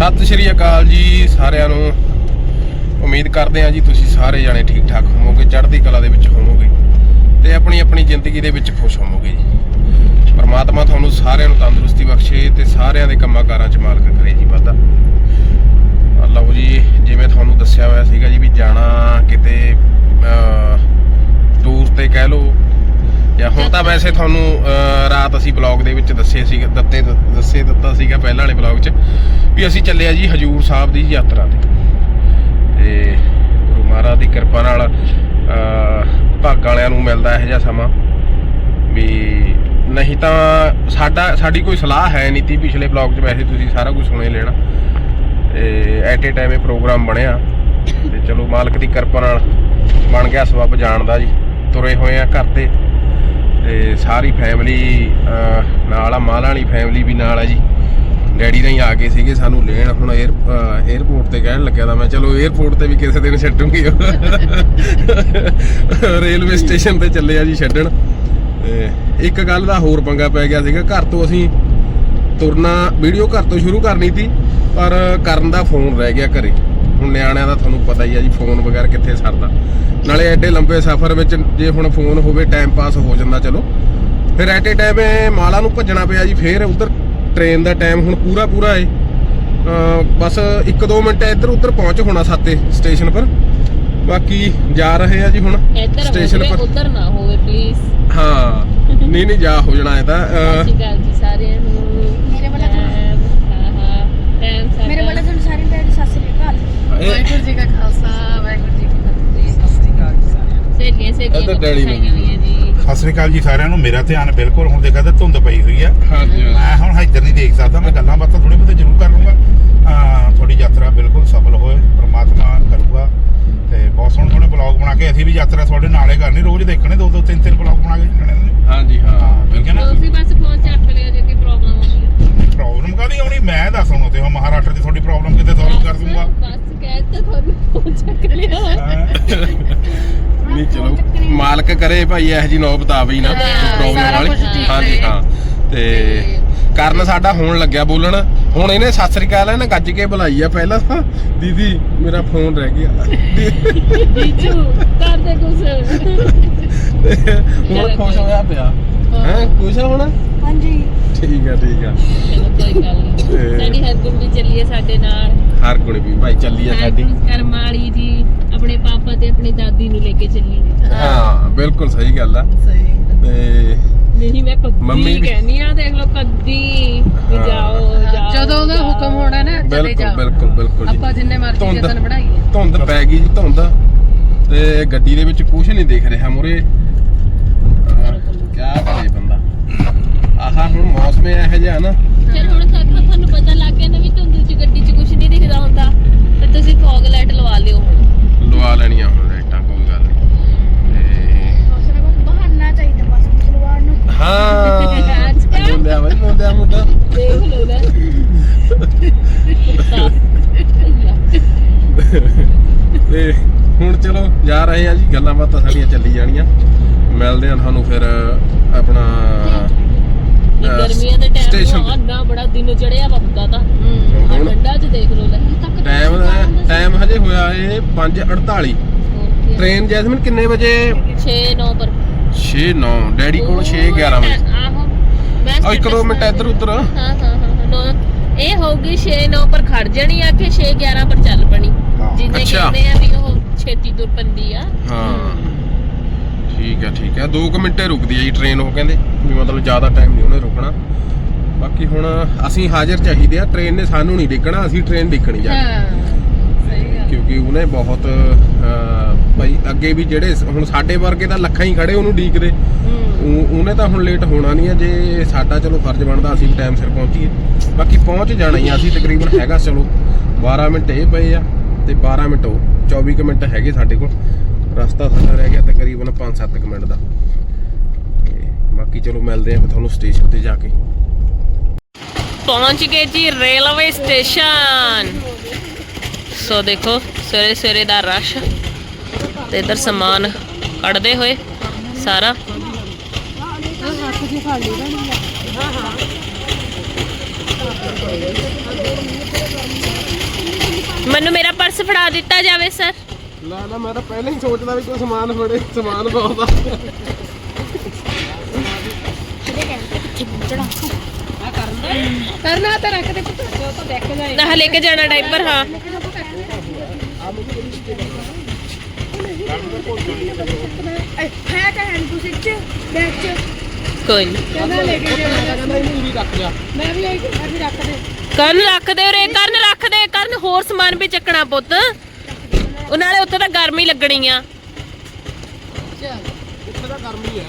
ਸਤਿ ਸ਼੍ਰੀ ਅਕਾਲ ਜੀ ਸਾਰਿਆਂ ਨੂੰ। ਉਮੀਦ ਕਰਦੇ ਹਾਂ ਜੀ ਤੁਸੀਂ ਸਾਰੇ ਜਾਣੇ ਠੀਕ ਠਾਕ ਹੋਵੋਗੇ, ਚੜ੍ਹਦੀ ਕਲਾ ਦੇ ਵਿੱਚ ਹੋਵੋਗੇ ਤੇ ਆਪਣੀ ਆਪਣੀ ਜ਼ਿੰਦਗੀ ਦੇ ਵਿੱਚ ਖੁਸ਼ ਹੋਵੋਗੇ ਜੀ। ਪਰਮਾਤਮਾ ਤੁਹਾਨੂੰ ਸਾਰਿਆਂ ਨੂੰ ਤੰਦਰੁਸਤੀ ਬਖਸ਼ੇ ਤੇ ਸਾਰਿਆਂ ਦੇ ਕੰਮਾਂ ਕਾਰਾਂ 'ਚ ਮਾਲਕ ਕਰੇ ਜੀ ਵਾਧਾ। ਲਓ ਜੀ, ਜਿਵੇਂ ਤੁਹਾਨੂੰ ਦੱਸਿਆ ਹੋਇਆ ਸੀਗਾ ਜੀ ਵੀ ਜਾਣਾ ਕਿਤੇ ਟੂਰ ਤੇ ਕਹਿ ਲਓ ਜਾਂ ਹੁਣ ਤਾਂ ਵੈਸੇ ਤੁਹਾਨੂੰ ਰਾਤ ਅਸੀਂ ਬਲੌਗ ਦੇ ਵਿੱਚ ਦੱਸੇ ਸੀ ਦਿੱਤੇ ਦੱਸੇ ਦਿੱਤਾ ਸੀਗਾ ਪਹਿਲਾਂ ਵਾਲੇ ਬਲੌਗ 'ਚ ਵੀ ਅਸੀਂ ਚੱਲੇ ਆ ਜੀ ਹਜੂਰ ਸਾਹਿਬ ਦੀ ਯਾਤਰਾ ਤੇ। ਤੇ ਗੁਰੂ ਮਹਾਰਾਜ ਦੀ ਕਿਰਪਾ ਨਾਲ ਭਾਗ ਵਾਲਿਆਂ ਨੂੰ ਮਿਲਦਾ ਇਹੋ ਜਿਹਾ ਸਮਾਂ। ਵੀ ਨਹੀਂ ਤਾਂ ਸਾਡਾ ਸਾਡੀ ਕੋਈ ਸਲਾਹ ਹੈ ਨਹੀਂ ਤੀ ਪਿਛਲੇ ਬਲੌਗ 'ਚ ਵੈਸੇ ਤੁਸੀਂ ਸਾਰਾ ਕੁਝ ਸੁਣੇ ਲੈਣਾ। ਤੇ ਐਟ ਏ ਟਾਈਮ ਇਹ ਪ੍ਰੋਗਰਾਮ ਬਣਿਆ। ਤੇ ਚਲੋ ਮਾਲਕ ਦੀ ਕਿਰਪਾ ਨਾਲ ਬਣ ਗਿਆ ਸਬੱਬ ਜਾਣ ਦਾ ਜੀ। ਤੁਰੇ ਹੋਏ ਆ ਘਰ ਤੇ। ਤੇ ਸਾਰੀ ਫੈਮਿਲੀ ਨਾਲ ਆ ਵਾਲੀ ਫੈਮਿਲੀ ਵੀ ਨਾਲ ਆ ਜੀ। ਡੈਡੀ ਨਹੀਂ ਆ ਗਏ ਸੀਗੇ, ਸਾਨੂੰ ਲੈਣ। ਹੁਣ 에ਅਰ 에ਅਰਪੋਰਟ ਤੇ ਕਹਿਣ ਲੱਗਿਆ ਤਾਂ ਮੈਂ, ਚਲੋ 에ਅਰਪੋਰਟ ਤੇ ਵੀ ਕਿਸੇ ਦਿਨ ਛੱਡੂਗੀ ਰੇਲਵੇ ਸਟੇਸ਼ਨ ਤੇ ਚੱਲੇ ਆ ਜੀ ਛੱਡਣ। ਇੱਕ ਗੱਲ ਦਾ ਹੋਰ ਪੰਗਾ ਪੈ ਗਿਆ ਸੀਗਾ, ਘਰ ਤੋਂ ਅਸੀਂ ਤੁਰਨਾ, ਵੀਡੀਓ ਘਰ ਤੋਂ ਸ਼ੁਰੂ ਕਰਨੀ ਸੀ, ਪਰ ਕਰਨ ਦਾ ਫੋਨ ਰਹਿ ਗਿਆ ਘਰੇ। ਹੁਣ ਨਿਆਣਿਆਂ ਦਾ ਤੁਹਾਨੂੰ ਪਤਾ ਹੀ ਆ ਜੀ ਫੋਨ ਵਗੈਰ ਕਿੱਥੇ ਸਰਦਾ। ਨਾਲੇ ਐਡੇ ਲੰਬੇ ਸਫ਼ਰ ਵਿੱਚ ਜੇ ਹੁਣ ਫੋਨ ਹੋਵੇ ਟਾਈਮ ਪਾਸ ਹੋ ਜਾਂਦਾ ਚਲੋ। ਫਿਰ ਐਟ ਏ ਟਾਈਮ ਮਾਲਾ ਨੂੰ ਭੱਜਣਾ ਪਿਆ ਜੀ ਫੇਰ ਉਧਰ ਟ੍ਰੇਨ ਦਾ ਟਾਈਮ ਹੁਣ ਪੂਰਾ ਪੂਰਾ ਏ ਬਸ 1-2 ਮਿੰਟ ਇੱਧਰ ਉੱਧਰ ਪਹੁੰਚ ਹੋਣਾ ਸਾਤੇ ਸਟੇਸ਼ਨ ਪਰ। ਬਾਕੀ ਜਾ ਰਹੇ ਆ ਜੀ ਹੁਣ ਸਟੇਸ਼ਨ ਪਰ। ਉੱਧਰ ਨਾ ਹੋਵੇ ਪਲੀਜ਼ ਹਾਂ। ਨਹੀਂ ਨਹੀਂ ਜਾ ਹੋ ਜਾਣਾ ਇਹ ਤਾਂ ਸਤਿ ਅਹ, ਸ਼੍ਰੀ ਅਕਾਲ ਜੀ ਸਾਰਿਆਂ ਨੂੰ ਮੇਰੇ ਵੱਲੋਂ ਤੁਹਾਨੂੰ- ਟਾਈਮ, ਹਾਂ ਹਾਂ ਟਾਈਮ ਸਾਡਾ ਮੇਰੇ ਵੱਲੋਂ ਤੁਹਾਨੂੰ ਸਾਰਿਆਂ ਨੂੰ ਸਤਿ ਸ੍ਰੀ ਅਕਾਲ ਇਹ- ਵਾਹਿਗੁਰੂ ਜੀ ਕਾ ਖਾਲਸਾ ਵਾਹਿਗੁਰੂ ਜੀ ਕੀ ਫਤਿਹ ਸਤਿ ਸ੍ਰੀ ਅਕਾਲ ਜੀ ਸਾਰਿਆਂ ਨੂੰ ਸਹੇਲੀਆਂ ਸਹੇਲੀਆਂ ਇੱਧਰ ਡੈਡੀ ਜੀ। ਸਤਿ ਸ੍ਰੀ ਅਕਾਲ ਜੀ ਸਾਰਿਆਂ ਨੂੰ। ਮੇਰਾ ਧਿਆਨ ਬਿਲਕੁਲ ਹੁਣ ਦੇਖਾ ਤੇ ਧੁੰਦ ਪਈ ਹੋਈ ਆ ਹਾਂਜੀ। ਮੈਂ ਹੁਣ ਇੱਧਰ ਨਹੀਂ ਦੇਖ ਸਕਦਾ। ਮੈਂ ਗੱਲਾਂ ਬਾਤਾਂ ਥੋੜੀ ਬਹੁਤੇ ਜ਼ਰੂਰ ਕਰ ਲੂੰਗਾ। ਤੁਹਾਡੀ ਯਾਤਰਾ ਬਿਲਕੁਲ ਸਫਲ ਹੋਏ। ਪ੍ਰਮਾਤਮਾ ਕਰੂਗਾ। ਤੇ ਬਹੁਤ ਸੋਹਣੇ ਸੋਹਣੇ ਬਲੌਗ ਬਣਾ ਕੇ ਅਸੀਂ ਵੀ ਯਾਤਰਾ ਤੁਹਾਡੇ ਨਾਲੇ ਕਰਨੀ। ਰੋਜ਼ ਦੇਖਣੇ ਦੋ ਦੋ ਤਿੰਨ ਤਿੰਨ ਬਲੌਗ ਬਣਾ ਕੇ ਨੇ। ਹਾਂਜੀ ਹਾਂ। ਠੀਕ ਹੈ ਨਾ? ਤੁਸੀਂ ਬਸ ਫੋਨ ਚੱਕ ਲਿਓ ਜੇ ਕੋਈ ਪ੍ਰੋਬਲਮ ਆਉਂਦੀ ਹੈ। ਪ੍ਰੋਬਲਮ ਕਾਦੀ ਆਉਣੀ? ਮੈਂ ਦੱਸ ਹੁਣ ਤੇ ਮਹਾਰਾਸ਼ਟਰ ਦੀ ਤੁਹਾਡੀ ਪ੍ਰੋਬਲਮ ਕਿਤੇ ਸੋਲਵ ਕਰ ਦੂੰਗਾ? ਬਸ ਕਹਿ ਤਾ ਤੁਹਾਨੂੰ ਫੋਨ ਚੱਕ ਲਿਓ? ਨਹੀਂ ਚਲੋ ਮਾਲਕ ਕਰੇ ਭਾਈ ਇਹ ਜੀ ਨੌਬਤ ਆਵੇ ਹੀ ਨਾ ਹਾਂ, ਪ੍ਰੋਬਲਮ ਵਾਲੀ ਕੁਛ ਠੀਕ ਹਾਂਜੀ। ਹਾਂ ਤੇ ਕਰਨ ਸਾਡਾ ਹੋਣ ਲੱਗਿਆ ਬੋਲਣ। ਹੁਣ ਇਹਨੇ ਸਤਿ ਸ੍ਰੀ ਅਕਾਲ ਇਹਨੇ ਗੱਜ ਕੇ ਬੁਲਾਈ ਆ ਪਹਿਲਾਂ। ਤਾਂ ਦੀਦੀ ਮੇਰਾ ਫੋਨ ਰਹਿ ਗਿਆ। ਕਰ ਦੇ ਕੁਛ। ਹੁਣ ਖੁਸ਼ ਹੋਇਆ ਪਿਆ? ਹੈ। ਆ ਹੁਣ? ਹਾਂਜੀ। ਠੀਕ ਆ ਠੀਕ ਆ। ਚਲੋ ਕੋਈ ਗੱਲ ਨਹੀਂ ਸਾਡੀ ਹਰਗੁਣ ਵੀ ਚੱਲੀਏ ਸਾਡੇ ਨਾਲ। ਹਰ ਗੁਣ ਵੀ ਭਾਈ ਚੱਲੀ ਆ ਸਾਡੀ। ਹਰਗੁਣ ਕਰਮਾਲੀ ਜੀ। ਆਪਣੇ ਪਾਪਾ ਤੇ ਆਪਣੀ ਦਾਦੀ ਨੂੰ ਲੈ ਕੇ ਚੱਲੀ ਹਾਂ ਬਿਲਕੁਲ ਸਹੀ ਗੱਲ ਆ। ਸਹੀ ਤੇ ਨਹੀਂ ਮੈਂ ਮੰਮੀ ਕਦੀ ਵੀ- ਆ ਦੇਖ ਲਓ ਕਦੀ ਵੀ ਹਾਂ। ਜਾਓ ਜਾਓ ਜਦੋਂ ਉਹਦਾ ਜਾਓ। ਹੁਕਮ ਹੋਣਾ ਨਾ ਚਲੇ ਬਿਲਕੁਲ ਜਾਓ। ਬਿਲਕੁਲ ਬਿਲਕੁਲ ਜੀ। ਆਪਾਂ ਜਿੰਨੇ ਮਰਜ਼ੀ ਧੁੰਦ। ਜਤਨ ਬਣਾਈਏ। ਧੁੰਦ ਪੈ ਗਈ ਜੀ ਧੁੰਦ। ਤੇ ਗੱਡੀ ਦੇ ਵਿੱਚ ਕੁਝ ਨਹੀਂ ਦਿਖ ਰਿਹਾ ਮੁਰੇ ਕਿਆ ਕਰੇ ਬੰਦਾ। ਆਹਾ ਹੁਣ ਮੌਸਮ ਇਹੋ ਜਿਹਾ ਨਾ। ਫਿਰ ਹੁਣ ਤੱਕ ਤੁਹਾਨੂੰ ਪਤਾ ਲੱਗ ਗਿਆ ਨਾ ਵੀ ਧੁੰਦ ਚ ਗੱਡੀ ਚ ਕੁਝ ਨਹੀਂ ਦਿਖਦਾ ਹੁੰਦਾ ਤੇ ਤੁਸੀਂ ਫੌਗ ਲਾਈਟ ਲਵਾ ਲਿਓ ਹੁਣ ਲਵਾ ਲੈਣੀਆਂ ਹੁਣ ਲਾਈਟਾਂ, ਕੋਈ ਗੱਲ ਨਹੀਂ ਦੂਸਰਾ ਕੁਝ ਬਹਾਨਾ ਚਾਹੀਦਾ ਬਸ ਮੁਸਲਮਾਨ ਨੂੰ ਹਾਂ ਮੁੰਡਿਆ ਬਈ ਮੁੰਡਿਆ ਮੁੰਡਾ। ਦੇਖ ਲਓ ਲੈ ਤੇ ਹੁਣ ਚਲੋ ਜਾ ਰਹੇ ਆ ਜੀ, ਗੱਲਾਂ ਬਾਤਾਂ ਸਾਡੀਆਂ ਚੱਲੀ ਜਾਣੀਆਂ। ਮਿਲਦੇ ਆ ਤੁਹਾਨੂੰ ਫਿਰ ਆਪਣਾ ਗਰਮੀਆਂ ਦੇ ਟਾਈਮ ਨਾ ਬੜਾ ਦਿਨ ਚੜਿਆ ਵਾ ਹੁੰਦਾ ਤਾਂ। ਹੁਣ ਠੰਡਾ ਚ ਦੇਖ ਲਓ ਲੈ ਟਾਈਮ ਟਾਈਮ ਹਜੇ ਹੋਇਆ ਏ 5:48 ਟ੍ਰੇਨ ਜੈਸਮਿਨ ਕਿੰਨੇ ਵਜੇ? 6 9 ਪਰ। 6 9 ਡੈਡੀ ਕੋਲ 6 11 ਵਜੇ। ਆਹੋ। ਮੈਂ ਇੱਕ ਦੋ ਮਿੰਟ ਇੱਧਰ ਉੱਧਰ। ਹਾਂ ਹਾਂ ਹਾਂ ਹਾਂ, ਇਹ ਹੋਊਗੀ 6 9 ਪਰ ਖੜ ਜਾਣੀ ਆ ਕਿ 6 11 ਪਰ ਚੱਲ ਪਣੀ। ਹਾਂ। ਜਿੰਨੇ। ਕਹਿੰਦੇ ਆ ਵੀ ਉਹ ਛੇਤੀ ਤੁਰ ਪੰਦੀ ਆ। ਹਾਂ। ਠੀਕ ਹੈ ਠੀਕ ਹੈ। 2 ਮਿੰਟੇ ਰੁਕਦੀ ਹੈ ਜੀ ਟ੍ਰੇਨ ਉਹ ਕਹਿੰਦੇ ਵੀ ਮਤਲਬ ਜ਼ਿਆਦਾ ਟਾਈਮ ਨਹੀਂ ਉਹਨੇ ਰੁਕਣਾ। ਬਾਕੀ ਹੁਣ ਅਸੀਂ ਹਾਜ਼ਰ ਚਾਹੀਦੇ ਆ ਟ੍ਰੇਨ ਨੇ ਸਾਨੂੰ ਨਹੀਂ ਡਿੱਕਣਾ ਅਸੀਂ ਟ੍ਰੇਨ ਡਿੱਕਣੀ ਜਾ ਕਿਉਂਕਿ ਉਹਨੇ ਬਹੁਤ ਭਾਈ ਅੱਗੇ ਵੀ ਜਿਹੜੇ ਹੁਣ ਸਾਡੇ ਵਰਗੇ ਤਾਂ ਲੱਖਾਂ ਹੀ ਖੜੇ ਉਹਨੂੰ ਡੀਕਦੇ। ਉਹ- ਉਹਨੇ ਤਾਂ ਹੁਣ ਲੇਟ ਹੋਣਾ ਨਹੀਂ ਹੈ ਜੇ ਸਾਡਾ ਚਲੋ ਫਰਜ਼ ਬਣਦਾ ਅਸੀਂ ਟਾਈਮ ਸਿਰ ਪਹੁੰਚੀਏ। ਬਾਕੀ ਪਹੁੰਚ ਜਾਣਾ ਹੀ ਆ ਅਸੀਂ ਤਕਰੀਬਨ ਹੈਗਾ ਚਲੋ 12 ਮਿੰਟ ਇਹ ਪਏ ਆ ਤੇ 12 ਮਿੰਟ ਉਹ 24 ਕੁ ਮਿੰਟ ਹੈਗੇ ਸਾਡੇ ਕੋਲ। ਰਸਤਾ ਸਾਡਾ ਰਹਿ ਗਿਆ ਤਕਰੀਬਨ 5-7 ਮਿੰਟ ਦਾ। ਬਾਕੀ ਚਲੋ ਮਿਲਦੇ ਆ ਤੁਹਾਨੂੰ ਸਟੇਸ਼ਨ ਤੇ ਜਾ ਕੇ। ਪਹੁੰਚ ਗਏ ਜੀ ਰੇਲਵੇ ਸਟੇਸ਼ਨ। ਸੋ ਦੇਖੋ, ਸਵੇਰੇ ਸਵੇਰੇ ਦਾ ਰਸ਼ ਤੇ ਇਧਰ ਸਮਾਨ ਕੱਢਦੇ ਹੋਏ ਸਾਰਾ। ਮੈਨੂੰ ਮੇਰਾ ਪਰਸ ਫੜਾ ਦਿੱਤਾ ਜਾਵੇ ਸਰ ਲੈ ਨਾ ਮੈਂ ਤਾਂ ਪਹਿਲਾਂ ਹੀ ਸੋਚਦਾ ਵੀ ਕੋਈ ਸਮਾਨ ਫੜੇ ਸਮਾਨ ਪਾਉਂਦਾ। ਕਿਹਦੇ ਟਾਈਮ ਤੇ ਪਿੱਛੇ ਪਹੁੰਚਣਾ? ਕਰਨਾ ਤਾਂ ਰੱਖ ਦੇ ਪੁੱਤ। ਜੋ ਤਾਂ ਦੇਖ ਜਾਏ। ਨਾ ਲੈ ਕੇ ਜਾਣਾ ਡਾਈਪਰ ਹਾਂ। ਹੈ ਤਾਂ ਹੈ ਕੁਛ ਇੱਚ ਬੈਗ ਚ। ਕੋਈ ਨਹੀਂ ਕਹਿੰਦਾ ਲੈ ਕੇ ਜਾਣਾ। ਕਹਿੰਦਾ ਇਹਨੂੰ ਵੀ ਰੱਖ ਜਾ। ਮੈਂ ਵੀ ਆਈ ਅੱਜ ਰੱਖ ਦੇ। ਕਰਨ ਰੱਖ ਦੇ ਉਰੇ ਕਰਨ ਰੱਖ ਦੇ। ਕਰਨ ਹੋਰ ਸਮਾਨ ਵੀ ਚੱਕਣਾ ਪੁੱਤ। ਉਹ ਨਾਲੇ ਉੱਥੇ ਤਾਂ ਗਰਮੀ ਲੱਗਣੀ ਆ। ਇੱਥੇ ਤਾਂ ਗਰਮੀ ਹੈ।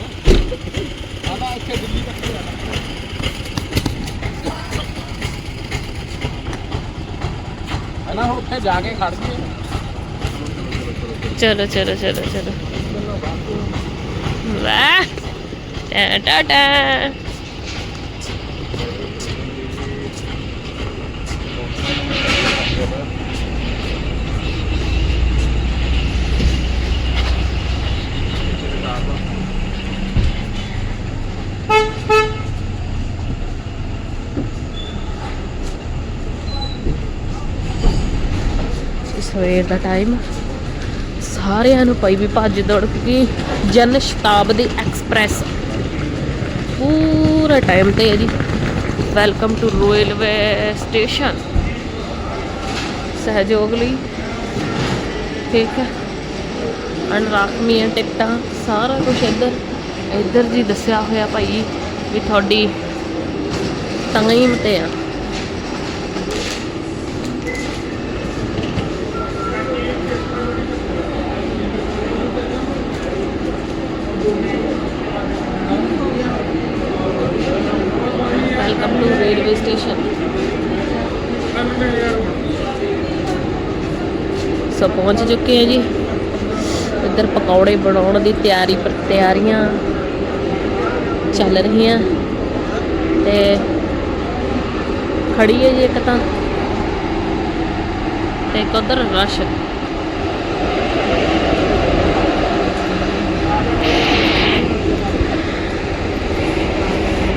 ਆਦਾ ਇੱਥੇ ਦਿੱਲੀ ਤੱਕ ਹੀ ਆ। ਨਾ ਹੁਣ ਉੱਥੇ ਜਾ ਕੇ ਖੜ ਚਲੋ ਚਲੋ ਚਲੋ ਚਲੋ। ਵਾਹ। ਟਾ ਟਾ ਟਾ। ਸਵੇਰ ਦਾ ਟਾਈਮ ਸਾਰਿਆਂ ਨੂੰ ਪਈ ਵੀ ਭੱਜ ਦੌੜ, ਕਿਉਂਕਿ ਜਨ ਸ਼ਤਾਬਦੀ ਐਕਸਪ੍ਰੈਸ। ਪੂਰਾ ਟਾਈਮ ਤੇ ਹੈ ਜੀ। ਵੈਲਕਮ ਟੂ ਰੇਲਵੇ ਸਟੇਸ਼ਨ ਸਹਿਯੋਗ ਲਈ। ਠੀਕ ਹੈ। ਅਨਰਾਖਮੀਆਂ ਟਿਕਟਾਂ, ਸਾਰਾ ਕੁਝ ਇੱਧਰ। ਇੱਧਰ ਜੀ ਦੱਸਿਆ ਹੋਇਆ ਭਾਈ ਵੀ ਤੁਹਾਡੀ ਟਾਈਮ ਤੇ ਆ welcome to railway station so ਪਹੁੰਚ ਚੁੱਕੇ ਆ ਜੀ। ਇੱਧਰ ਪਕੌੜੇ ਬਣਾਉਣ ਦੀ ਤਿਆਰੀ ਪਰ ਤਿਆਰੀਆਂ ਚੱਲ ਰਹੀਆਂ। ਤੇ ਖੜੀ ਹੈ ਜੀ ਇੱਕ ਤਾਂ। ਤੇ ਇੱਕ ਉਧਰ ਰਸ਼।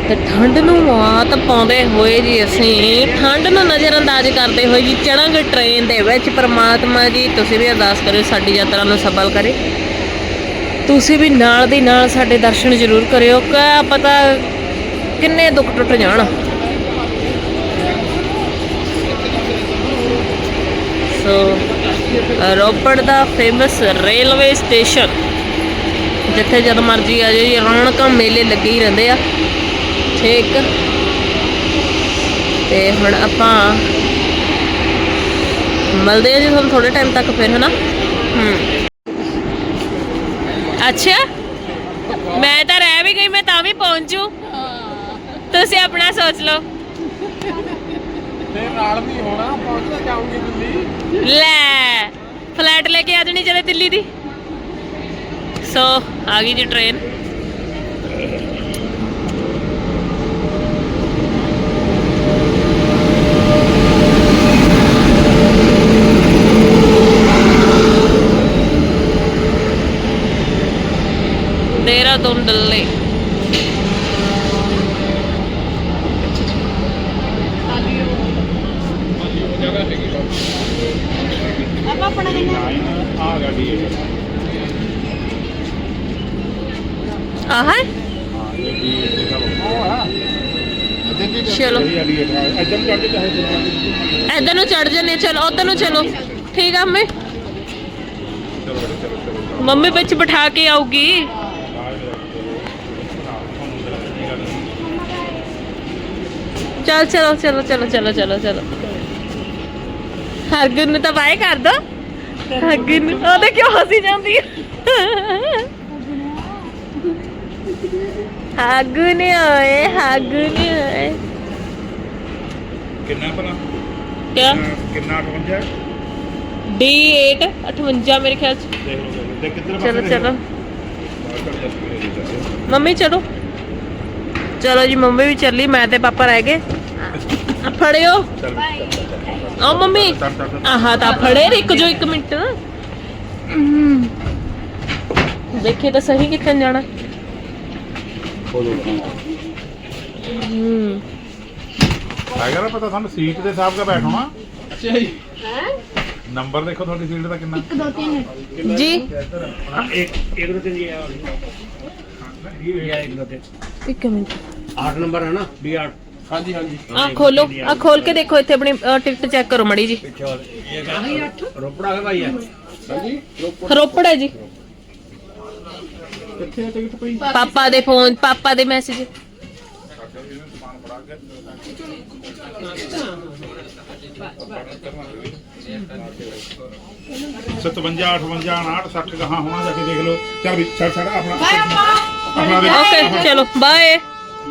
ਤੇ ਠੰਡ ਨੂੰ ਮਾਤ ਪਾਉਂਦੇ ਹੋਏ ਜੀ ਅਸੀਂ ਠੰਡ ਨੂੰ ਨਜ਼ਰਅੰਦਾਜ਼ ਕਰਦੇ ਹੋਏ ਜੀ ਚੜਾਂਗੇ ਟ੍ਰੇਨ ਦੇ ਵਿੱਚ ਪ੍ਰਮਾਤਮਾ ਜੀ, ਤੁਸੀਂ ਵੀ ਅਰਦਾਸ ਕਰਿਓ ਸਾਡੀ ਯਾਤਰਾ ਨੂੰ ਸਫਲ ਕਰੇ। ਤੁਸੀਂ ਵੀ ਨਾਲ ਦੀ ਨਾਲ ਸਾਡੇ ਦਰਸ਼ਨ ਜ਼ਰੂਰ ਕਰਿਓ, ਕਿਆ ਪਤਾ ਕਿੰਨੇ ਦੁੱਖ ਟੁੱਟ ਜਾਣ। ਸੋ ਰੋਪੜ ਦਾ ਫੇਮਸ ਰੇਲਵੇ ਸਟੇਸ਼ਨ ਜਿੱਥੇ ਜਦ ਮਰਜ਼ੀ ਆ ਜਾਓ ਜੀ, ਰੌਣਕਾਂ ਮੇਲੇ ਲੱਗੇ ਹੀ ਰਹਿੰਦੇ ਆ। ਠੀਕ। ਤੇ ਹੁਣ ਆਪਾਂ ਮਿਲਦੇ ਆ ਜੀ ਤੁਹਾਨੂੰ ਥੋੜੇ ਟਾਈਮ ਤੱਕ ਫਿਰ ਹਨਾ? ਹੂੰ। ਅੱਛਾ। ਮੈਂ ਤਾਂ ਰਹਿ ਵੀ ਗਈ ਮੈਂ ਤਾਂ ਵੀ ਪਹੁੰਚੂ ਤੁਸੀਂ ਆਪਣਾ ਸੋਚ ਲਓ। ਤੇ ਨਾਲ ਵੀ ਹੋਣਾ ਪਹੁੰਚ ਤਾਂ ਜਾਊਂਗੀ ਦਿੱਲੀ। ਲੈ ਫਲੈਟ ਲੈ ਕੇ ਆ ਜਣੀ ਜਦੇ ਦਿੱਲੀ ਦੀ। ਸੋ ਆ ਗਈ ਜੀ ਟ੍ਰੇਨ ਦੇਹਰਾਦੂਨ ਦਿੱਲੀ ਆਪਾਂ ਆਪਣਾ ਕਿੰਨਾ ਆ ਗਾਡੀ ਆਹ ਹੈ ਚਲੋ ਇਹ ਨੂੰ ਚੜ ਜੰਨੇ ਚਲੋ ਉਧਰ ਨੂੰ ਚਲੋ ਠੀਕ ਆ ਮੰਮੀ ਮੰਮੀ ਵਿੱਚ ਬਿਠਾ ਕੇ ਆਊਗੀ ਚੱਲ ਚਲੋ ਚਲੋ ਚਲੋ ਚਲੋ ਚਲੋ ਚਲੋ। ਹਰਗੁਣ ਨੂੰ ਤਾਂ ਬਾਏ ਕਰ ਦੋ। ਹਰਗੁਣ ਨੂੰ ਉਹਦੇ ਕਿਉਂ ਹੱਸੀ ਜਾਂਦੀ ਹੈ ਹਰਗੁਣ ਓਏ ਹਰਗੁਣ ਓਏ। ਕਿੰਨਾ ਭਲਾ? ਕਿਆ? ਕਿੰਨਾ 58 D8 58 ਮੇਰੇ ਖਿਆਲ ਚ। ਦੇਖ ਲਓ ਦੇਖ ਕਿੱਧਰ ਚਲੋ ਚਲੋ। ਮੰਮੀ ਚਲੋ। ਚਲੋ ਜੀ ਮੰਮੀ ਵੀ ਚੱਲੀ ਮੈਂ ਤੇ ਪਾਪਾ ਰਹਿ ਗਏ। ਫੜਿਓ। ਆ ਮੰਮੀ। ਆਹਾ ਤਾਂ ਫੜੇ ਰਿਕ ਜੋ 1 ਮਿੰਟ। ਦੇਖੇ ਤਾਂ ਸਹੀ ਕਿੱਥੇ ਜਾਣਾ। ਹੂੰ। ਅਗਰ ਪਤਾ ਸਾਨੂੰ ਸੀਟ ਦੇ ਹਿਸਾਬ ਦਾ ਬੈਠਣਾ ਅੱਛਾ ਜੀ। ਨੰਬਰ ਦੇਖੋ ਤੁਹਾਡੀ ਸੀਟ ਦਾ ਕਿੰਨਾ। 1 2 3 ਜੀ। 1 1 2 3 ਜੀ ਆ ਇਹ 1 ਮਿੰਟ। 8 ਨੰਬਰ ਹੈ ਨਾ B8 ਹਾਂਜੀ ਹਾਂਜੀ। ਆ ਖੋਲੋ ਆ ਖੋਲ ਕੇ ਦੇਖੋ ਇੱਥੇ ਆਪਣੀ ਟਿਕਟ ਚੈੱਕ ਕਰੋ ਮੜੀ ਜੀ। ਰੋਪੜ ਪਾਪਾ ਦੇ ਫੋਨ ਪਾਪਾ ਦੇ ਮੈਸੇਜ ਸਤਵੰਜਾ 58 59 60 ਗਾਹਾਂ ਹੋਣਾ ਜਾ ਕੇ ਦੇਖ ਲਓ। ਚੱਲ ਵੀ ਛੱਡ ਛੱਡ ਆਪਣਾ ਆਪਣਾ ਓਕੇ ਚਲੋ ਬਾਏ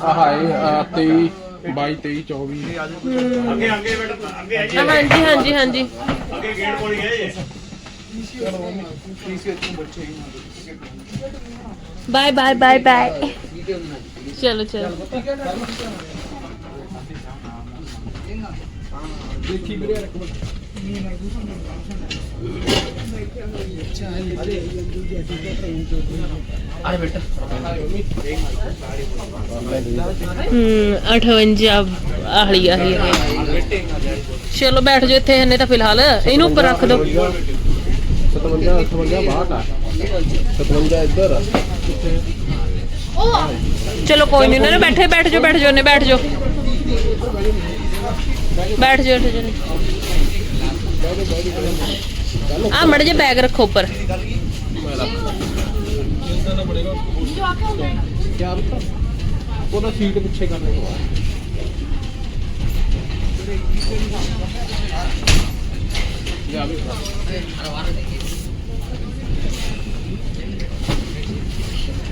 ਆ ਹਾਏ 23 22 23 24 आगे आगे बेटा आगे आइए ਆ, ਹਾਂਜੀ ਹਾਂਜੀ ਹਾਂਜੀ आगे गेट खोल गए ਬਾਏ ਬਾਏ ਬਾਏ ਬਾਏ ਚਲੋ ਚਲੋ ਦੇਖੀ ਵੀਰੇ ਇੱਕ ਮਿੰਟ अरे बेटा ਹੂੰ 58 ਆਹਲੀ ਆਹੀ ਆਹੀ ਚਲੋ ਬੈਠ ਜਾਓ ਇੱਥੇ ਹਨੇ ਤਾਂ ਫਿਲਹਾਲ। ਇਹਨੂੰ ਉੱਪਰ ਰੱਖ ਦਿਓ 57 58 62 ਆ। 57 ਇੱਧਰ ਆ। ਚਲੋ ਕੋਈ ਨਹੀਂ ਨਾ ਬੈਠੇ ਬੈਠ ਜਾਓ ਬੈਠ ਜਾਓ ਨੇ ਬੈਠ ਜਾਓ। ਬੈਠ ਜਾਓ ਬੈਠ ਜਾਓ। ਆ ਮੜ ਜੇ ਬੈਗ ਰੱਖੋ ਉੱਪਰ। ਬਤਾ ਉਹਦਾ ਸੀਟ ਪਿੱਛੇ ਕਰਨੇ ਨੂੰ ਆ। ਵੀ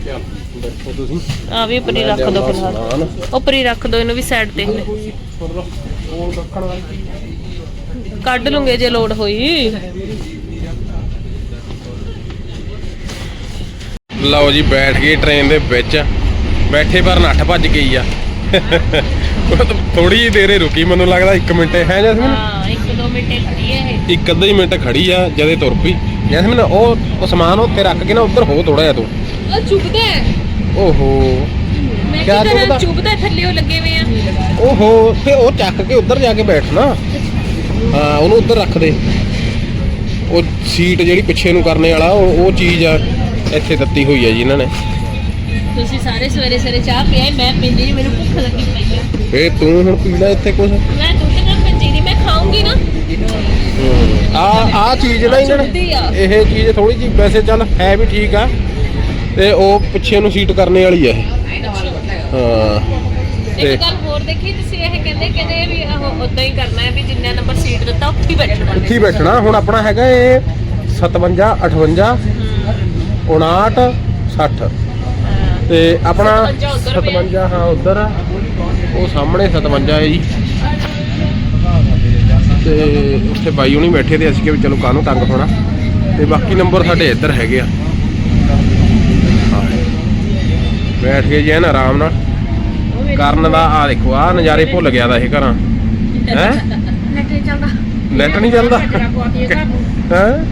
ਚੱਲ ਬੈਠੋ ਤੁਸੀਂ। ਆ ਵੀ ਉੱਪਰ ਹੀ ਰੱਖ ਦਿਓ ਫਿਲਹਾਲ। ਉੱਪਰ ਹੀ ਰੱਖ ਦਿਓ ਇਹਨੂੰ ਵੀ ਸਾਈਡ ਤੇ। ਕੋਈ ਮਤਲਬ ਉਹ ਰੱਖਣ ਵਾਲੀ ਕੱਢ ਲੂੰਗੇ ਜੇ ਲੋਡ ਹੋਈ। ਲਓ ਜੀ ਬੈਠ ਗਏ ਟ੍ਰੇਨ ਦੇ ਵਿੱਚ। ਬੈਠੇ ਪਰ ਨੱਠ ਭੱਜ ਗਈ ਆ। ਥੋੜੀ ਜਿਹੀ ਦੇਰੇ ਰੁਕੀ ਮੈਨੂੰ ਲੱਗਦਾ 1 ਮਿੰਟ ਹੈ ਜੈਸਮੀਨ। ਹਾਂ 1-2 ਮਿੰਟ ਖੜੀ ਹੈ ਇਹ। ਇੱਕ ਅੱਧਾ ਹੀ ਮਿੰਟ ਖੜੀ ਆ ਜਦੇ ਤੁਰ ਪਈ। ਜੈਸਮੀਨ ਉਹ ਉਹ ਸਮਾਨ ਉੱਥੇ ਰੱਖ ਕੇ ਨਾ ਉੱਧਰ ਹੋ ਥੋੜਾ ਜਿਹਾ ਤੂੰ। ਉਹ ਚੁੱਭਦਾ ਹੈ। ਓਹੋ। ਮੈਂ ਕਿਆ ਕੀ ਕਰਾਂ ਚੁੱਭਦਾ? ਚੁੱਭਦਾ ਥੱਲੇ ਉਹ ਲੱਗੇ ਹੋਏ ਆ। ਓਹੋ ਤੇ ਉਹ ਚੱਕ ਕੇ ਉੱਧਰ ਜਾ ਕੇ ਬੈਠਣਾ ਹਾਂ ਉਹਨੂੰ ਉੱਧਰ ਰੱਖ ਦੇ। ਉਹ ਸੀਟ ਜਿਹੜੀ ਪਿੱਛੇ ਨੂੰ ਕਰਨੇ ਵਾਲਾ ਉਹ ਉਹ ਚੀਜ਼ ਆ। ਇੱਥੇ ਦਿੱਤੀ ਹੋਈ ਆ ਜੀ ਇਹਨਾਂ ਨੇ। ਤੁਸੀਂ ਸਾਰੇ ਸਵੇਰੇ ਸਵੇਰੇ ਚਾਹ ਪਿਆ ਮੈਂ ਪੀਂਦੀ ਨਹੀਂ ਮੈਨੂੰ ਭੁੱਖ ਲੱਗੀ ਪਈ ਆ। ਫੇ ਤੂੰ ਹੁਣ ਪੀ ਲੈ ਇੱਥੇ ਕੁਝ ਮੈਂ ਦੁੱਧ ਨਾਲ ਨਹੀਂ ਮੈਂ ਖਾਉਂਗੀ ਨਾ। ਆ ਆ ਚੀਜ਼ ਨਾ ਇਹਨਾਂ। ਨੇ ਇਹ ਚੀਜ਼ ਥੋੜੀ ਜਿਹੀ ਵੈਸੇ ਚੱਲ ਹੈ ਵੀ ਠੀਕ ਆ ਤੇ ਉਹ ਪਿੱਛੇ ਨੂੰ ਸੀਟ ਕਰਨੇ ਵਾਲੀ ਆ ਇਹ। ਹਾਂ। ਤੇ ਇੱਕ ਗੱਲ ਹੋਰ ਦੇਖੀ ਤੁਸੀਂ ਇਹ ਕਹਿੰਦੇ ਕਹਿੰਦੇ ਵੀ ਉਹ ਉਦਾਂ ਹੀ ਕਰਨਾ ਹੈ ਵੀ ਜਿੰਨਾ ਨੰਬਰ ਸੀਟ ਦਿੱਤਾ ਉੱਥੇ ਹੀ ਬੈਠਣਾ। ਹੀ ਬੈਠਣਾ। ਹੁਣ ਆਪਣਾ ਹੈਗਾ ਇਹ 57 58 59 60 ਤੇ ਆਪਣਾ 57 ਉੱਧਰ ਪਿਆ। 57 ਹਾਂ ਉਧਰ ਆ। ਉਹ ਸਾਹਮਣੇ 57 ਹੈ ਜੀ। ਤੇ ਉੱਥੇ ਬਾਈ ਹੁਣੀ ਬੈਠੇ ਤੇ ਅਸੀਂ ਕਿ ਚਲੋ ਕਾਹਨੂੰ ਤੰਗ ਹੋਣਾ ਤੇ ਬਾਕੀ ਨੰਬਰ ਸਾਡੇ ਇੱਧਰ ਹੈਗੇ ਆ। ਬੈਠ ਗਏ ਜੀ ਐਨ ਆਰਾਮ ਨਾਲ। ਕਰਨ ਦਾ ਆ ਦੇਖੋ ਆ ਨਜ਼ਾਰੇ ਭੁੱਲ ਗਿਆ ਦਾ ਇਹ ਘਰਾਂ। ਹੈ? ਨੈਟ ਚੱਲਦਾ। ਨੈਟ ਨਹੀਂ ਚੱਲਦਾ? ਹੈ?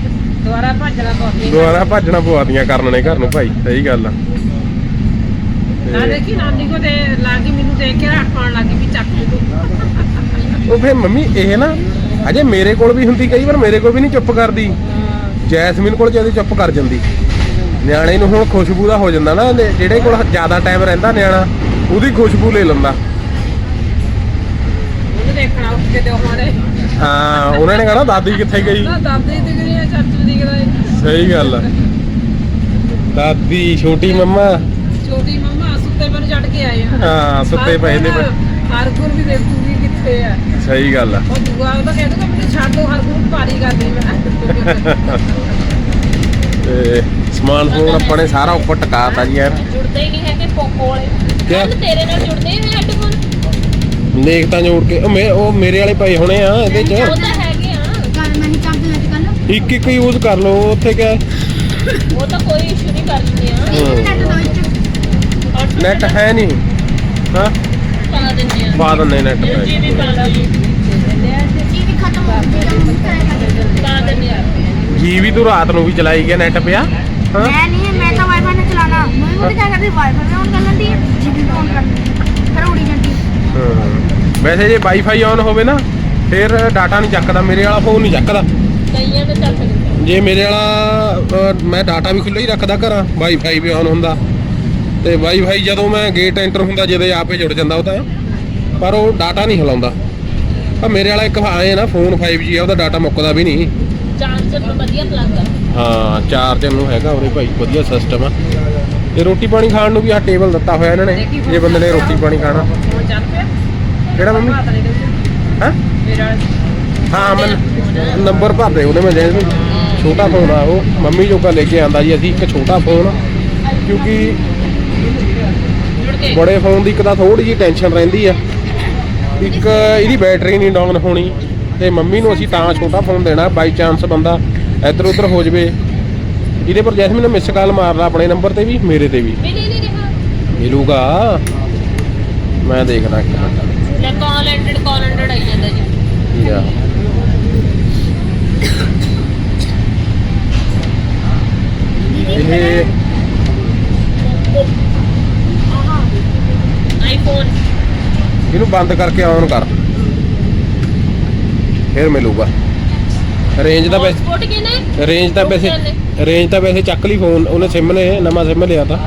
ਦੁਆਰਾ ਭੱਜਣਾ ਪਉਂਦੀ ਦੁਆਰਾ ਭੱਜਣਾ ਪਵਾਤੀਆਂ ਕਰਨ ਨੇ ਘਰ ਨੂੰ ਭਾਈ ਸਹੀ ਗੱਲ ਆ। ਨਾ ਦੇਖੀ ਨਾਨੀ ਕੋ ਤੇ ਲਾਗੀ ਮੈਨੂੰ ਦੇਖ ਕੇ ਹੱਥ ਪਾਉਣ ਲੱਗੀ ਵੀ ਚੱਕ ਦੇ ਤੂੰ ਉਹ ਫੇ ਮੰਮੀ ਇਹ ਨਾ ਅਜੇ ਮੇਰੇ ਕੋਲ ਵੀ ਹੁੰਦੀ ਕਈ ਵਾਰ ਮੇਰੇ ਕੋਲ ਵੀ ਨਹੀਂ ਚੁੱਪ ਕਰਦੀ। ਜੈਸਮੀਨ ਕੋਲ ਜਦ ਚੁੱਪ ਕਰ ਜਾਂਦੀ। ਨਿਆਣੇ ਨੂੰ ਹੁਣ ਖੁਸ਼ਬੂ ਦਾ ਹੋ ਜਾਂਦਾ ਨਾ ਤੇ ਜਿਹੜੇ ਕੋਲ ਜ਼ਿਆਦਾ ਟਾਈਮ ਰਹਿੰਦਾ ਨਿਆਣਾ ਉਹਦੀ ਖੁਸ਼ਬੂ ਲੈ ਲੈਂਦਾ। ਤੇ ਹਾਂ ਉਹਨਾਂ ਨੇ ਕਹਣਾ ਦਾਦੀ ਕਿੱਥੇ ਗਈ? ਦਾਦੀ ਗਰੀ ਸਹੀ ਗੱਲ ਆ। ਦਾਦੀ ਛੋਟੀ ਮੰਮਾ? ਛੋਟੀ ਮੰਮਾ ਸੁੱਤੇ ਪਰ ਚੜ ਕੇ ਆਏ ਆ। ਹਾਂ ਸੁੱਤੇ ਪਏ ਨੇ ਹਰਗੁਰ ਵੀ ਦੇਖੂਗੀ ਕਿੱਥੇ ਆ। ਸਹੀ ਗੱਲ ਆ। ਉਹ ਦੁਆ ਉਹ ਤਾਂ ਕਹਿ ਦੂਗਾ ਮੈਨੂੰ ਛੱਡ ਦੋ ਹਰਗੁਰ ਭਾਰੀ ਕਰਦੀ ਮੈਂ। ਤੇ ਸਮਾਨ ਸਮੂਨ ਆਪਾਂ ਨੇ ਸਾਰਾ ਉੱਪਰ ਟਕਾਤਾ ਜੀ ਯਾਰ। ਜੁੜਦੇ ਹੀ ਨਹੀਂ ਹੈਗੇ ਕਿਆ? ਕੱਲ ਤੇਰੇ ਨਾਲ ਜੁੜਦੇ ਹੀ ਹੈਡਫੋਨ ਦੇਖ ਤਾਂ ਜੋੜ ਕੇ ਉਹ ਮੇ- ਉਹ ਮੇਰੇ ਵਾਲੇ ਪਏ ਹੋਣੇ ਆ ਇਹਦੇ ਚ। ਉਹ ਤਾਂ ਆ ਕੱਲ ਮੈਂ ਨਹੀਂ ਚਾਰਜ ਲੱਗ ਕੱਲ ਇੱਕ ਇੱਕ ਯੂਜ਼ ਕਰ ਲਓ ਉੱਥੇ ਕਿਆ? ਉਹ ਤਾਂ ਕੋਈ ਇਸ਼ੂ ਨਹੀਂ ਕਰ ਨੈਟ ਹੈ। ਨਹੀਂ ਹਾਂ ਪਾ ਦਿੰਦੇ ਆ। ਪਾ ਨੈਟ ਪਾ ਦਿੰਦੇ ਆ। ਜੀ ਵੀ ਤੂੰ ਰਾਤ ਨੂੰ ਵੀ ਚਲਾਈ ਗਿਆ ਨੈਟ ਪਿਆ। ਮੈਂ ਨਹੀਂ ਮੈਂ ਤਾਂ ਵਾਈਫਾਈ ਨਾਲ ਚਲਾਣਾ ਮੈਂ ਉਹ ਕਿਹਾ ਕਰਦੀ ਵਾਈਫਾਈ ਆਨ ਕਰ ਲੈਂਦੀ ਜੀ ਵੀ ਆਨ ਕਰ ਲੈਂਦੀ ਫਿਰ ਉੜੀ ਜਾਂਦੀ ਹਾਂ। ਵੈਸੇ ਜੇ ਵਾਈਫਾਈ ਆਨ ਹੋਵੇ ਨਾ ਫਿਰ ਡਾਟਾ ਨਹੀਂ ਚੱਕਦਾ ਮੇਰੇ ਵਾਲਾ ਫੋਨ ਨਹੀਂ ਚੱਕਦਾ। ਜੇ ਮੇਰੇ ਵਾਲਾ ਅਹ, ਮੈਂ ਡਾਟਾ ਵੀ ਖੁੱਲ੍ਹਾ ਹੀ ਰੱਖਦਾ ਘਰਾਂ ਵਾਈਫਾਈ ਵੀ ਆਨ ਹੁੰਦਾ। ਤੇ ਵਾਈਫਾਈ ਜਦੋਂ ਮੈਂ ਗੇਟ ਐਂਟਰ ਹੁੰਦਾ ਜਦੇ ਆਪੇ ਜੁੜ ਜਾਂਦਾ ਉਹ ਤਾਂ। ਪਰ ਉਹ ਡਾਟਾ ਨਹੀਂ ਹਿਲਾਉਂਦਾ। ਪਰ ਮੇਰੇ ਵਾਲਾ ਇੱਕ ਆਏ ਨਾ ਫੋਨ 5G ਆ ਉਹਦਾ ਡਾਟਾ ਮੁੱਕਦਾ ਵੀ ਨਹੀਂ। ਚਾਰਜਰ ਨੂੰ ਵਧੀਆ ਪਲੱਗ ਆ। ਹਾਂ ਚਾਰਜਰ ਨੂੰ ਹੈਗਾ ਉਹਦੇ ਭਾਈ ਵਧੀਆ ਸਿਸਟਮ ਆ। ਤੇ ਰੋਟੀ ਪਾਣੀ ਖਾਣ ਨੂੰ ਵੀ ਆ ਟੇਬਲ ਦਿੱਤਾ ਹੋਇਆ ਇਹਨਾਂ ਨੇ ਜੇ ਬੰਦੇ ਨੇ ਰੋਟੀ ਪਾਣੀ ਖਾਣਾ। ਹੁਣ ਚੱਲ ਪਿਆ ਕਿਹੜਾ ਮੰਮੀ? ਹਾਂ? ਮੇਰਾ ਹਾਂ ਮੈਂ ਨੰਬਰ ਭਰ ਦੇ ਉਹਦੇ ਮੈਂ ਜੇ ਛੋਟਾ ਫੋਨ ਆ ਉਹ। ਮੰਮੀ ਜੋਗਾ ਲੈ ਕੇ ਆਂਦਾ ਜੀ ਅਸੀਂ ਇੱਕ ਛੋਟਾ ਫੋਨ ਕਿਉਂਕਿ ਬੜੇ ਫੋਨ ਦੀ ਇੱਕ ਤਾਂ ਥੋੜੀ ਜਿਹੀ ਟੈਨਸ਼ਨ ਰਹਿੰਦੀ ਆ। ਇੱਕ ਇਹਦੀ ਬੈਟਰੀ ਨਹੀਂ ਡਾਊਨ ਹੋਣੀ ਤੇ ਮੰਮੀ ਨੂੰ ਅਸੀਂ ਤਾਂ ਛੋਟਾ ਫੋਨ ਦੇਣਾ ਬਾਈ ਚਾਂਸ ਬੰਦਾ ਇੱਧਰ ਉੱਧਰ ਹੋ ਜਵੇ। ਇਹਦੇ ਪਰ ਜੈਸਮੀਨ ਨੂੰ ਮਿਸ ਕਾਲ ਮਾਰਦਾ ਆਪਣੇ ਨੰਬਰ ਤੇ ਵੀ ਮੇਰੇ ਤੇ ਵੀ। ਮਿਲੂਗਾ। ਮੈਂ ਦੇਖਦਾ ਲੈ ਕਾਲ ਐਂਡਡ ਕਾਲ ਐਂਡਡ ਆਈ ਜਾਂਦਾ ਜੀ। ਯਾ ਇਹ ਆਈਫੋਨ ਇਹਨੂੰ ਬੰਦ ਕਰਕੇ ਆਨ ਕਰ। ਫਿਰ ਮਿਲੂਗਾ। ਰੇਂਜ ਤਾਂ ਵੈਸੇ ਹੌਟਸਪੌਟ ਕਿਨੇ ਰੇਂਜ ਤਾਂ ਵੈਸੇ ਰੇਂਜ ਤਾਂ ਵੈਸੇ ਚੱਕ ਲਈ ਫੋਨ ਉਹਨੇ ਸਿਮ ਨੇ ਨਵਾਂ ਸਿਮ ਲਿਆ ਤਾਂ।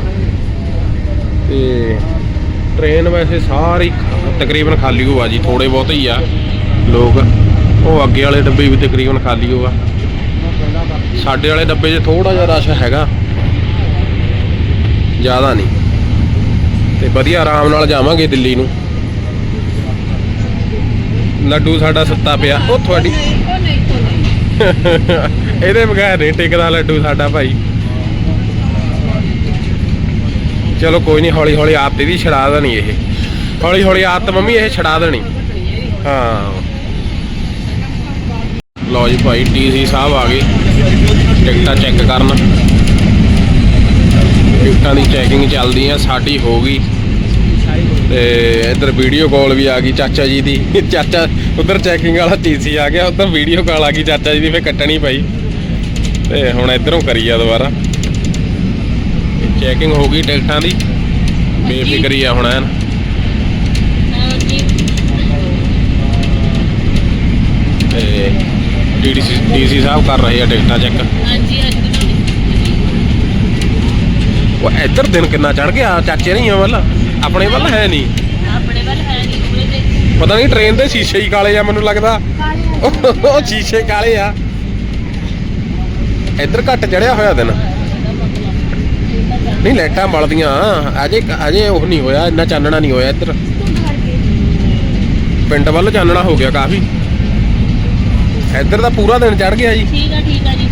ਤੇ ਟ੍ਰੇਨ ਵੈਸੇ ਸਾਰੀ ਤਕਰੀਬਨ ਖਾਲੀ ਹੋਆ ਜੀ ਥੋੜੇ ਬਹੁਤ ਹੀ ਆ। ਲੋਕ ਉਹ ਅੱਗੇ ਵਾਲੇ ਡੱਬੇ ਵੀ ਤਕਰੀਬਨ ਖਾਲੀ ਹੋਆ ਸਾਡੇ ਵਾਲੇ ਡੱਬੇ 'ਚ ਥੋੜਾ ਜਿਹਾ ਰਸ਼ ਹੈਗਾ। ਜ਼ਿਆਦਾ ਨਹੀਂ। ਤੇ ਵਧੀਆ ਆਰਾਮ ਨਾਲ ਜਾਵਾਂਗੇ ਦਿੱਲੀ ਨੂੰ। ਲੱਡੂ ਸਾਡਾ ਸੁੱਤਾ ਪਿਆ। ਉਹ ਤੁਹਾਡੀ ਇਹਦੇ ਬਗੈਰ ਨਹੀਂ ਟਿਕਦਾ ਲੱਡੂ ਸਾਡਾ ਭਾਈ। ਚਲੋ ਕੋਈ ਨਹੀਂ ਹੌਲੀ ਹੌਲੀ ਆਦਤ ਇਹਦੀ ਛਡਾ ਦੇਣੀ ਇਹ। ਹੌਲੀ ਹੌਲੀ ਆਦਤ ਮੰਮੀ ਇਹ ਛਡਾ ਦੇਣੀ। ਹਾਂ। ਲਓ ਜੀ ਭਾਈ ਡੀਸੀ ਸਾਹਿਬ ਆ ਗਏ। ਟਿਕਟਾਂ ਚੈੱਕ ਕਰਨ। ਟਿਕਟਾਂ ਦੀ ਚੈਕਿੰਗ ਚੱਲਦੀ ਆ, ਸਾਡੀ ਹੋ ਗਈ। ਤੇ ਇੱਧਰ ਵੀਡੀਓ ਕਾਲ ਵੀ ਆ ਗਈ ਚਾਚਾ ਜੀ ਦੀ। ਚਾਚਾ, ਉਧਰ ਚੈਕਿੰਗ ਵਾਲਾ ਟੀਸੀ ਆ ਗਿਆ, ਉਧਰ ਵੀਡੀਓ ਕਾਲ ਆ ਗਈ ਚਾਚਾ ਜੀ ਦੀ ਫੇ ਕੱਟਣੀ ਪਈ। ਤੇ ਹੁਣ ਇੱਧਰੋਂ ਕਰੀ ਆ ਦੁਬਾਰਾ। ਚੈਕਿੰਗ ਹੋ ਗਈ ਟਿਕਟਾਂ ਦੀ। ਬੇਫਿਕਰੀ ਆ ਹੁਣ ਐਨ ਜੀ ਤੇ ਡੀਡੀਸੀ ਡੀਸੀ ਸਾਹਿਬ ਕਰ ਰਹੇ ਆ ਟਿਕਟਾਂ ਚੈੱਕ। ਹਾਂਜੀ ਬਣਾਉਣੀ। ਉਹ ਇੱਧਰ ਦਿਨ ਕਿੰਨਾ ਚੜ ਗਿਆ? ਚਾਚੇ ਨਹੀਂ ਆ ਵੱਲ? ਆਪਣੇ ਵੱਲ ਹੈ ਨਹੀਂ। ਆਪਣੇ ਵੱਲ ਹੈ ਨਹੀਂ ਥੋੜੇ ਤੇ। ਪਤਾ ਨਹੀਂ ਟ੍ਰੇਨ ਦੇ ਸ਼ੀਸ਼ੇ ਹੀ ਕਾਲੇ ਆ ਮੈਨੂੰ ਲੱਗਦਾ। ਉਹ ਸ਼ੀਸ਼ੇ ਕਾਲੇ ਆ। ਇੱਧਰ ਘੱਟ ਚੜਿਆ ਹੋਇਆ ਦਿਨ। ਨਹੀਂ ਲਾਈਟਾਂ ਬਲਦੀਆਂ। ਅਜੇ ਅਜੇ ਉਹ ਨਹੀਂ ਹੋਇਆ ਇੰਨਾ ਚਾਨਣਾ ਨਹੀਂ ਹੋਇਆ ਇੱਧਰ। ਪਿੰਡ ਵੱਲ ਚਾਨਣਾ ਹੋ ਗਿਆ ਕਾਫੀ। ਇੱਧਰ ਤਾਂ ਪੂਰਾ ਦਿਨ ਚੜ ਗਿਆ ਜੀ। ਠੀਕ ਆ ਠੀਕ ਆ ਜੀ।